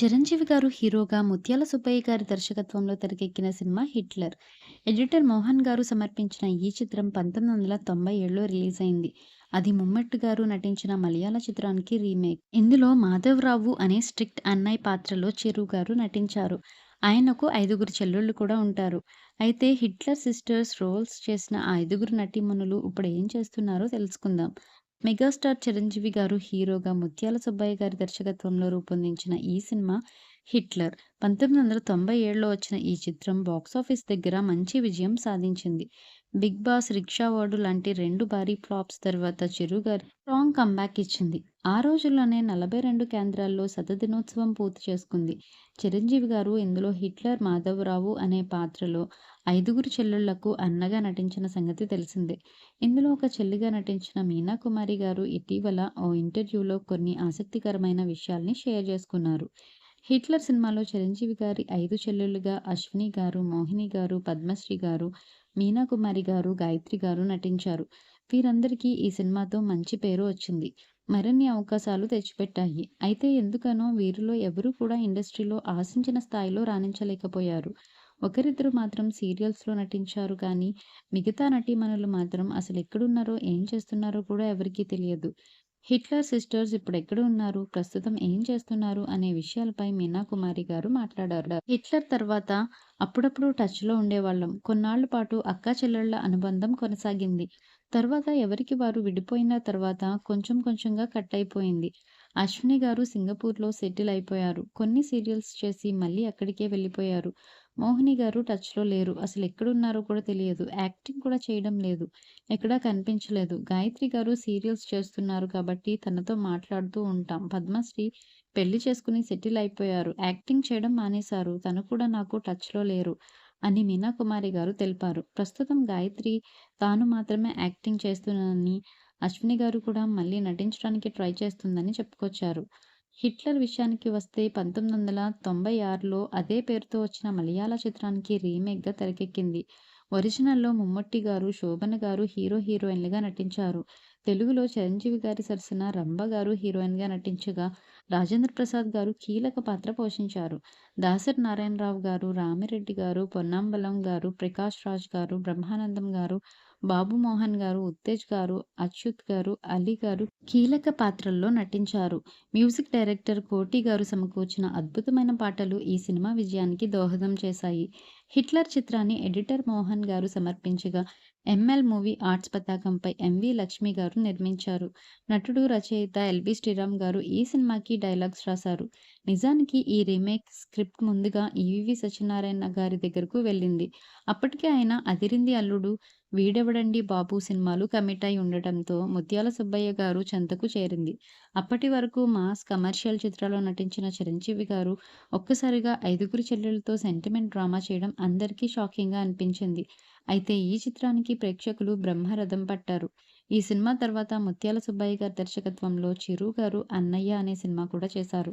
చిరంజీవి గారు హీరోగా, ముత్యాల సుబ్బయ్య గారి దర్శకత్వంలో తెరకెక్కిన సినిమా 'హిట్లర్'. ఎడిటర్ మోహన్ గారు సమర్పించిన ఈ చిత్రం పంతొమ్మిది వందల తొంభై ఏడులో రిలీజ్ అయింది అది ముమ్మట్ గారు నటించిన మలయాళ చిత్రానికి రీమేక్. ఇందులో మాధవరావు అనే స్ట్రిక్ట్ అన్నయ్య పాత్రలో చెరు గారు నటించారు. ఆయనకు ఐదుగురు చెల్లుళ్ళు కూడా ఉంటారు. అయితే 'హిట్లర్ సిస్టర్స్' రోల్స్ చేసిన ఆ ఐదుగురు నటీమణులు ఇప్పుడు ఏం చేస్తున్నారో తెలుసుకుందాం. మెగాస్టార్ చిరంజీవి గారు హీరోగా, ముత్యాల సుబ్బయ్య గారి దర్శకత్వంలో రూపొందించిన ఈ సినిమా 'హిట్లర్'. 1997లో వచ్చిన ఈ చిత్రం బాక్సాఫీస్ దగ్గర మంచి విజయం సాధించింది. 'బిగ్ బాస్', రిక్షా వార్డు లాంటి రెండు భారీ ఫ్లాప్స్ తర్వాత చిరు గారు స్ట్రాంగ్ కంబ్యాక్ ఇచ్చింది. ఆ రోజుల్లోనే నలభై రెండు కేంద్రాల్లో శతదినోత్సవం పూర్తి చేసుకుంది. చిరంజీవి గారు ఇందులో హిట్లర్ మాధవరావు అనే పాత్రలో ఐదుగురు చెల్లెళ్ళకు అన్నగా నటించిన సంగతి తెలిసిందే. ఇందులో ఒక చెల్లిగా నటించిన మీనా కుమారి గారు ఇటీవల ఓ ఇంటర్వ్యూలో కొన్ని ఆసక్తికరమైన విషయాల్ని షేర్ చేసుకున్నారు. 'హిట్లర్' సినిమాలో చిరంజీవి గారి ఐదు చెల్లెలుగా అశ్విని గారు, మోహిని గారు, పద్మశ్రీ గారు, మీనాకుమారి గారు, గాయత్రి గారు నటించారు. వీరందరికీ ఈ సినిమాతో మంచి పేరు వచ్చింది. మరిన్ని అవకాశాలు తెచ్చిపెట్టాయి. అయితే ఎందుకనో వీరిలో ఎవరూ కూడా ఇండస్ట్రీలో ఆశించిన స్థాయిలో రాణించలేకపోయారు. ఒకరిద్దరు మాత్రం సీరియల్స్‌లో నటించారు కానీ, మిగతా నటీమణులు మాత్రం అసలు ఎక్కడున్నారో ఏం చేస్తున్నారో కూడా ఎవరికీ తెలియదు. 'హిట్లర్ సిస్టర్స్' ఇప్పుడు ఎక్కడ ఉన్నారు, ప్రస్తుతం ఏం చేస్తున్నారు అనే విషయాలపై మీనా కుమారి గారు మాట్లాడారు. 'హిట్లర్' తర్వాత అప్పుడప్పుడు టచ్‌లో ఉండేవాళ్ళం కొన్నాళ్ళ పాటు అక్కాచెల్లెళ్ళ అనుబంధం కొనసాగింది. తర్వాత ఎవరికి వారు విడిపోయిన తర్వాత కొంచెం కొంచెంగా కట్ అయిపోయింది. అశ్విని గారు సింగపూర్‌లో సెటిల్ అయిపోయారు. కొన్ని సీరియల్స్ చేసి మళ్ళీ అక్కడికే వెళ్ళిపోయారు మోహిని గారు టచ్‌లో లేరు. అసలు ఎక్కడున్నారో కూడా తెలియదు. యాక్టింగ్ కూడా చేయడం లేదు. ఎక్కడా కనిపించలేదు. గాయత్రి గారు సీరియల్స్ చేస్తున్నారు కాబట్టి తనతో మాట్లాడుతూ ఉంటాం. పద్మశ్రీ పెళ్ళి చేసుకుని సెటిల్ అయిపోయారు. యాక్టింగ్ చేయడం మానేశారు. తను కూడా నాకు టచ్‌లో లేరు అని మీనా కుమారి గారు తెలిపారు. ప్రస్తుతం గాయత్రి తాను మాత్రమే యాక్టింగ్ చేస్తున్నానని, అశ్విని గారు కూడా మళ్ళీ నటించడానికి ట్రై చేస్తుందని చెప్పుకొచ్చారు. 'హిట్లర్' విషయానికి వస్తే 1996లో అదే పేరుతో వచ్చిన మలయాళ చిత్రానికి రీమేక్‌గా తెరకెక్కింది. ఒరిజినల్‌లో ముమ్మట్టి గారు, శోభన గారు హీరో, హీరోయిన్లుగా నటించారు. తెలుగులో చిరంజీవి గారి సరసన రంభ గారు హీరోయిన్‌గా నటించగా, రాజేంద్ర ప్రసాద్ గారు కీలక పాత్ర పోషించారు. దాసరి నారాయణరావు గారు, రామిరెడ్డి గారు, పొన్నాంబలం గారు, ప్రకాష్ రాజ్ గారు, బ్రహ్మానందం గారు, బాబు మోహన్ గారు, ఉత్తేజ్ గారు, అచ్యుత్ గారు, అలీ గారు కీలక పాత్రల్లో నటించారు. మ్యూజిక్ డైరెక్టర్ కోటి గారు సమకూర్చిన అద్భుతమైన పాటలు ఈ సినిమా విజయానికి దోహదం చేశాయి. 'హిట్లర్' చిత్రాన్ని ఎడిటర్ మోహన్ గారు సమర్పించగా, ఎంఎల్ మూవీ ఆర్ట్స్ పతాకంపై ఎంవీ లక్ష్మి గారు నిర్మించారు. నటుడు, రచయిత ఎల్బీ శ్రీరామ్ గారు ఈ సినిమాకి డైలాగ్స్ రాశారు. నిజానికి ఈ రీమేక్ స్క్రిప్ట్ ముందుగా ఈవీవీ సత్యనారాయణ గారి దగ్గరకు వెళ్ళింది అప్పటికే ఆయన 'అదిరింది అల్లుడు', 'వీడెవడండి బాబు' సినిమాలు కమిట్ అయి ఉండటంతో ముత్యాల సుబ్బయ్య గారు చెంతకు చేరింది. అప్పటి వరకు మాస్, కమర్షియల్ చిత్రాల్లో నటించిన చిరంజీవి గారు ఒక్కసారిగా ఐదుగురు చెల్లెలతో సెంటిమెంట్ డ్రామా చేయడం అందరికీ షాకింగ్‌గా అనిపించింది. అయితే ఈ చిత్రానికి ప్రేక్షకులు బ్రహ్మరథం పట్టారు. ఈ సినిమా తర్వాత ముత్యాల సుబ్బయ్య గారి దర్శకత్వంలో చిరు గారు 'అన్నయ్య' అనే సినిమా కూడా చేశారు.